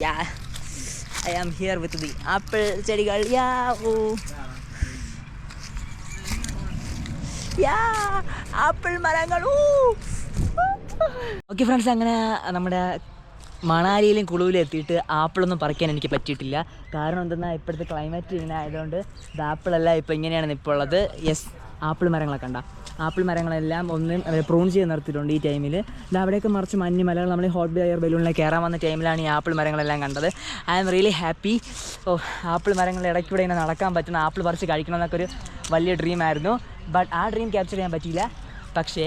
Yeah I am here with the apple ചെടികൾ yeah oh yeah apple മരങ്ങൾ okay friends അങ്ങനെ നമ്മുടെ മണാലിയിലും കുളുവിലും എത്തിയിട്ട് ആപ്പിളൊന്നും പറിക്കാൻ എനിക്ക് പറ്റിയിട്ടില്ല. കാരണം എന്തെന്നാൽ ഇപ്പോഴത്തെ ക്ലൈമറ്റ് ഇങ്ങനെ ആയതുകൊണ്ട് ആപ്പിളെല്ലാം ഇപ്പോൾ ഇങ്ങനെയാണ് ഇപ്പോൾ ഉള്ളത്. യെസ് ആപ്പിൾ മരങ്ങളൊക്കെ കണ്ട. ആപ്പിൾ മരങ്ങളെല്ലാം ഒന്ന് പ്രൂൺ ചെയ്ത് നിർത്തിയിട്ടുണ്ട് ഈ ടൈമിൽ. ഇത് അവിടെയൊക്കെ മറിച്ച് മഞ്ഞ് മലകൾ നമ്മൾ ഹോട്ട് എയർ ബലൂണിലെ കയറാൻ വന്ന ടൈമിലാണ് ഈ ആപ്പിൾ മരങ്ങളെല്ലാം കണ്ടത്. I am really happy. Oh apple മരങ്ങളുടെ ഇടയ്ക്കൂടെ ഇങ്ങനെ നടക്കാൻ പറ്റുന്ന ആപ്പിൾ പറിച്ച് കഴിക്കണം എന്നൊക്കെ ഒരു വലിയ ഡ്രീം ആയിരുന്നു. ബട്ട് ആ ഡ്രീം ക്യാപ്ചർ ചെയ്യാൻ പറ്റിയില്ല. പക്ഷേ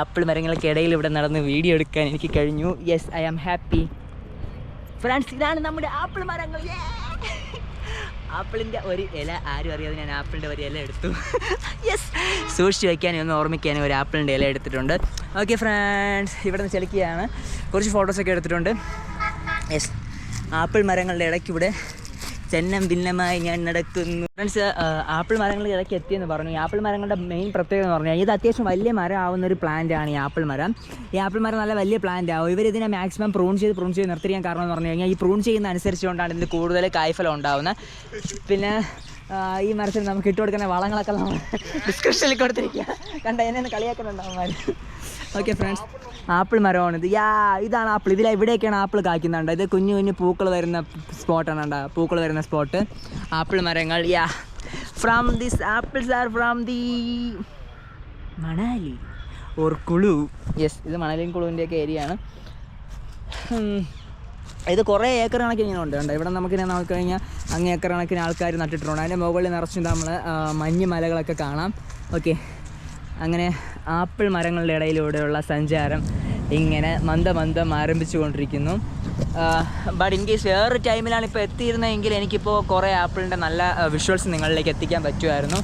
ആപ്പിൾ മരങ്ങൾക്കിടയിൽ ഇവിടെ നടന്ന് വീഡിയോ എടുക്കാൻ എനിക്ക് കഴിഞ്ഞു. Yes I am happy friends ഇതാണ് നമ്മുടെ ആപ്പിൾ മരങ്ങൾ ആപ്പിളിന്റെ ഒരു ഇല ആരും അറിയാതെ ഞാൻ ആപ്പിളിന്റെ ഒരു ഇല എടുത്തു. യെസ് സൂക്ഷിച്ച് വയ്ക്കാനും ഒന്ന് ഓർമ്മിക്കാനും ഒരു ആപ്പിളിന്റെ ഇല എടുത്തിട്ടുണ്ട്. ഓക്കെ ഫ്രണ്ട്സ് ഇവിടെ നിന്ന് ചലിക്കുകയാണ് കുറച്ച് ഫോട്ടോസൊക്കെ എടുത്തിട്ടുണ്ട്. യെസ് ആപ്പിൾ മരങ്ങളുടെ ഇടയ്ക്കൂടെ ചെന്നം ഭിന്നമായി ഞാൻ നടക്കുന്നു. ഫ്രണ്ട്സ് ആപ്പിൾ മരങ്ങൾ ഇടയ്ക്ക് എത്തിയെന്ന് പറഞ്ഞു. ഈ ആപ്പിൾ മരങ്ങളുടെ മെയിൻ പ്രത്യേകത എന്ന് പറഞ്ഞാൽ ഇത് അത്യാവശ്യം വലിയ മരം ആവുന്ന ഒരു പ്ലാന്റ് ആണ് ഈ ആപ്പിൾ മരം. ഈ ആപ്പിൾ മരം നല്ല വലിയ പ്ലാന്റ് ആവും ഇവർ ഇതിനെ മാക്സിമം പ്രൂൺ ചെയ്ത് പ്രൂൺ ചെയ്ത് നിർത്തിക്കാൻ കാരണം എന്ന് പറഞ്ഞു കഴിഞ്ഞാൽ ഈ പ്രൂൺ ചെയ്യുന്ന അനുസരിച്ചുകൊണ്ടാണ് ഇതിന് കൂടുതൽ കായ്ഫലം ഉണ്ടാവുന്നത്. പിന്നെ ഈ മരത്തിൽ നമുക്ക് ഇട്ട് കൊടുക്കുന്ന വളങ്ങളൊക്കെ നമ്മൾ ഡിസ്ക്രിപ്ഷനിൽ കൊടുത്തിരിക്കുക കണ്ട എന്നെ ഒന്ന് കളിയാക്കുന്നുണ്ടാവുമാർ ഓക്കെ ഫ്രണ്ട്സ് ആപ്പിൾ മരമാണ് ഇത് യാ ഇതാണ് ആപ്പിൾ. ഇതിൽ എവിടെയൊക്കെയാണ് ആപ്പിൾ കായ്ക്കുന്നുണ്ട്. ഇത് കുഞ്ഞു കുഞ്ഞു പൂക്കൾ വരുന്ന സ്പോട്ടാണ് ഉണ്ടാ പൂക്കൾ വരുന്ന സ്പോട്ട് ആപ്പിൾ മരങ്ങൾ yeah. From this apples are from the Manali. Or Kullu yes ഇത് മണാലിയും കുളുവിന്റെയൊക്കെ ഏരിയ ആണ്. ഇത് കുറേ ഏക്കർ കണക്കിന് ഇങ്ങനെ ഉണ്ട്. ഇവിടെ നോക്കി കഴിഞ്ഞാൽ അങ്ങ് ഏക്കർ കണക്കിന് ആൾക്കാർ നട്ടിട്ടുണ്ട്. അതിന്റെ മുകളിൽ നിറച്ച് നമ്മൾ മഞ്ഞ് മലകളൊക്കെ കാണാം. ഓക്കെ. അങ്ങനെ ആപ്പിൾ മരങ്ങളുടെ ഇടയിലൂടെയുള്ള സഞ്ചാരം ഇങ്ങനെ മന്ദമന്ദം ആരംഭിച്ചു കൊണ്ടിരിക്കുന്നു ബട്ട് ഇൻ കേസ് വേറൊരു ടൈമിലാണ് ഇപ്പോൾ എത്തിയിരുന്നതെങ്കിൽ എനിക്കിപ്പോൾ കുറേ ആപ്പിളിന്റെ നല്ല വിഷ്വൽസ് നിങ്ങളിലേക്ക് എത്തിക്കാൻ പറ്റുമായിരുന്നു.